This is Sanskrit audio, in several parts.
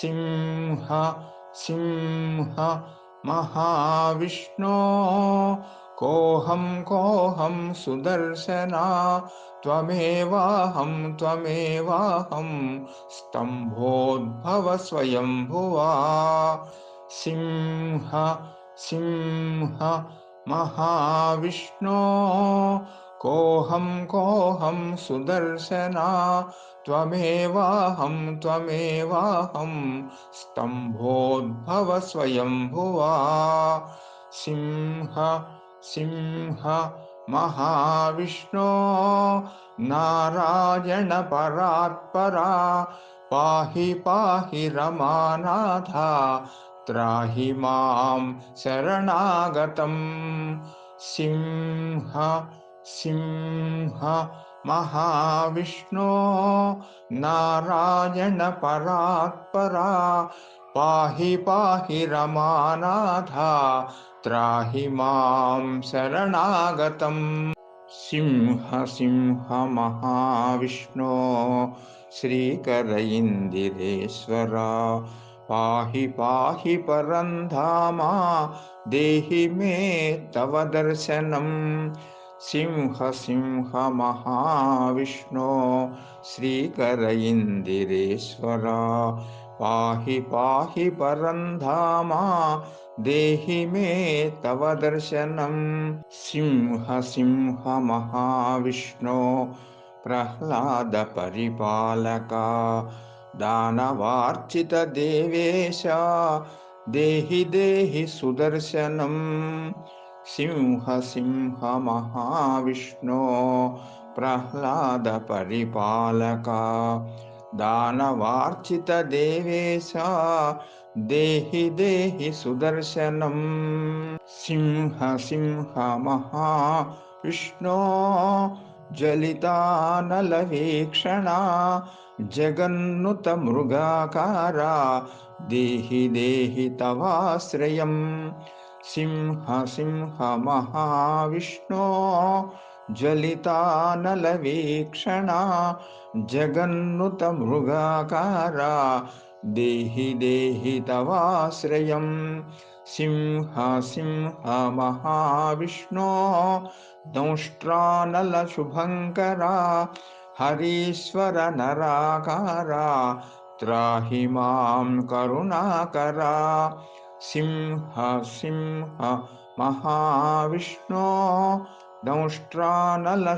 सिंह सिंह महाविष्णो। कोऽहं कोऽहं सुदर्शना त्वमेवाहं त्वमेवाहं स्तम्भोद्भव स्वयम्भुवा। सिंह सिंह महाविष्णो कोऽहं कोऽहं सुदर्शना त्वमेवाहं त्वमेवाहं स्तम्भोद्भव स्वयम्भुवा। सिंह सिंह महाविष्णो नारायणपरात्परा पाहि पाहि रमानाथा त्राहि मां शरणागतं सिंह सिंह महाविष्णो नारायणपरात्परा पाहि पाहि रमानाथा त्राहि मां शरणागतम्। सिंह सिंह महाविष्णो श्रीकर इन्दिरेश्वरा पाहि पाहि परन्धामा देहि मे तव दर्शनम् सिंह सिंह महाविष्णो श्रीकर इन्दिरेश्वरा पाहि पाहि परन्धामा देहि मे तव दर्शनम् सिंह सिंह महाविष्णो प्रह्लादपरिपालका दानवार्चितदेवेश देहि देहि सुदर्शनम् सिंह सिंह महाविष्णो प्रह्लादपरिपालका दानवार्चितदेवेश देहि देहि सुदर्शनम्। सिंह सिंह महाविष्णो ज्वलितानलवीक्षणा जगन्नुतमृगाकारा देहि देहि तवाश्रयम् सिंह सिंह महाविष्णो ज्वलितानलवीक्षणा जगन्नुतमृगाकारा देहि देहि तवाश्रयम् सिंह सिंह महाविष्णो दंष्ट्रानलशुभङ्करा हरीश्वर नराकारा त्राहि माँ करुणाकरा सिंह सिंह महाविष्णो दंष्ट्रानलशुभङ्करा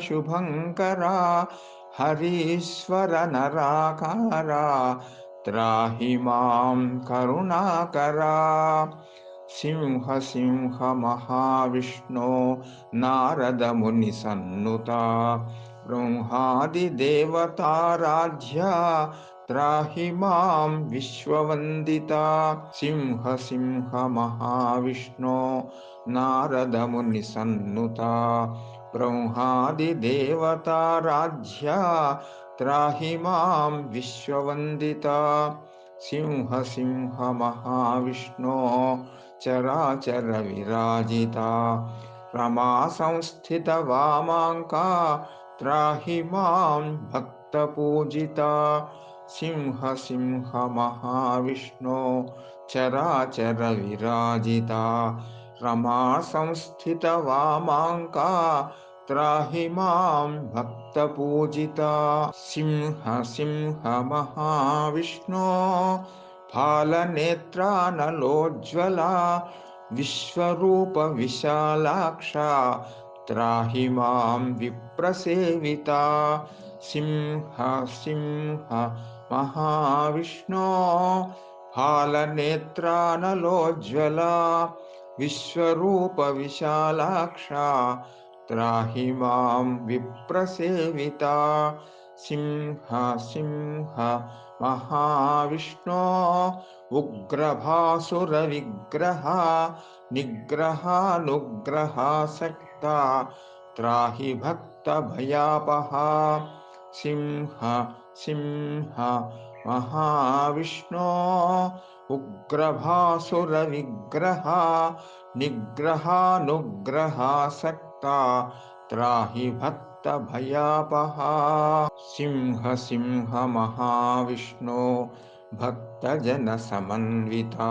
हरीश्वर नराकारा त्राहि मां करुणाकरा सिंह सिंह महाविष्णो नारदमुनिसन्नुता ब्रह्मादिदेवताराध्या त्राहि माँ विश्ववन्दिता। सिंह सिंह महाविष्णो नारदमुनिसन्नुता ब्रह्मादिदेवताराध्या त्राहि माँ विश्ववन्दिता। सिंह सिंह महाविष्णो चराचरविराजिता रमा संस्थितवामाङ्का त्राहि माँ भक्तपूजिता सिंह सिंह महाविष्णो चराचरविराजिता रमा संस्थितवामाङ्का त्राहि मां भक्तपूजिता सिंह सिंह महाविष्णो फालनेत्रानलोज्ज्वला विश्वरूपविशालाक्षा त्राहि मां विप्रसेविता। सिंह सिंह महाविष्णो फालनेत्रानलोज्ज्वला विश्वरूपविशालाक्षा त्राहि मां विप्रसेविता। सिंह सिंह महाविष्णो उग्रभासुरविग्रहा निग्रहानुग्रहासक्ता त्राहि भक्तभयापहा। सिंह सिंह महाविष्णो उग्रभासुरविग्रहा निग्रहानुग्रहासक्ता त्राहि भक्तभयापहा सिंह सिंह महाविष्णो भक्तजनसमन्विता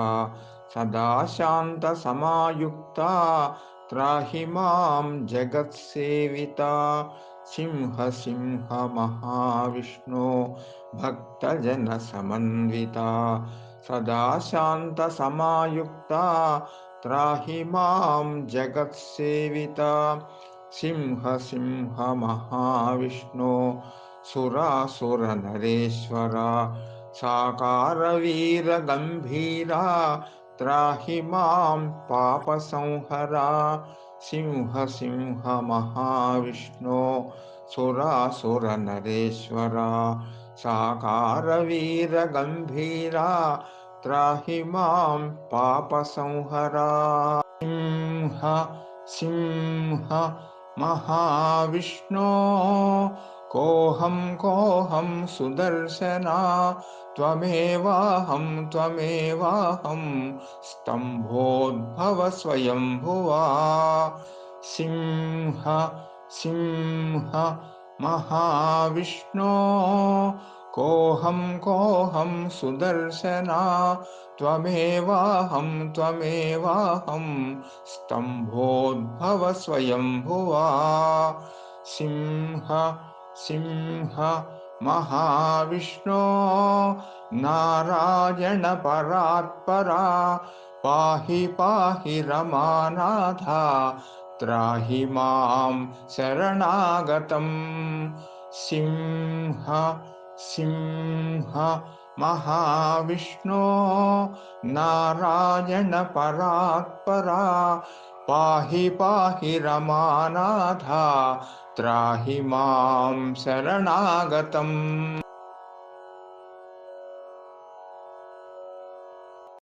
सदा शान्तसमायुक्ता त्राहि मां जगत्सेविता सिंह सिंह महाविष्णो भक्तजनसमन्विता सदा शान्तसमायुक्ता त्राहि मां जगत्सेविता सिंह सिंह महाविष्णो सुरासुरनरेश्वरा साकारवीरगम्भीरा त्राहि मां पापसंहरा सिंह सिंह महाविष्णो सुरासुरनरेश्वरा साकारवीरगम्भीरा त्राहि मां पापसंहरा सिंह सिंह महाविष्णो कोऽहं कोऽहं सुदर्शना, त्वमेवाहं त्वमेवाहं, स्तम्भोद्भव स्वयम्भुवा। सिंह सिंह महाविष्णो कोऽहं कोऽहं सुदर्शना, त्वमेवाहं त्वमेवाहं, स्तम्भोद्भव स्वयम्भुवा। सिंह सिंह महाविष्णो नारायणपरात्परा पाहि पाहि रमानाथा त्राहि मां शरणागतं सिंह सिंह महाविष्णो नारायणपरात्परा पाहि पाहि रमानाथा त्राहि मां शरणागतम्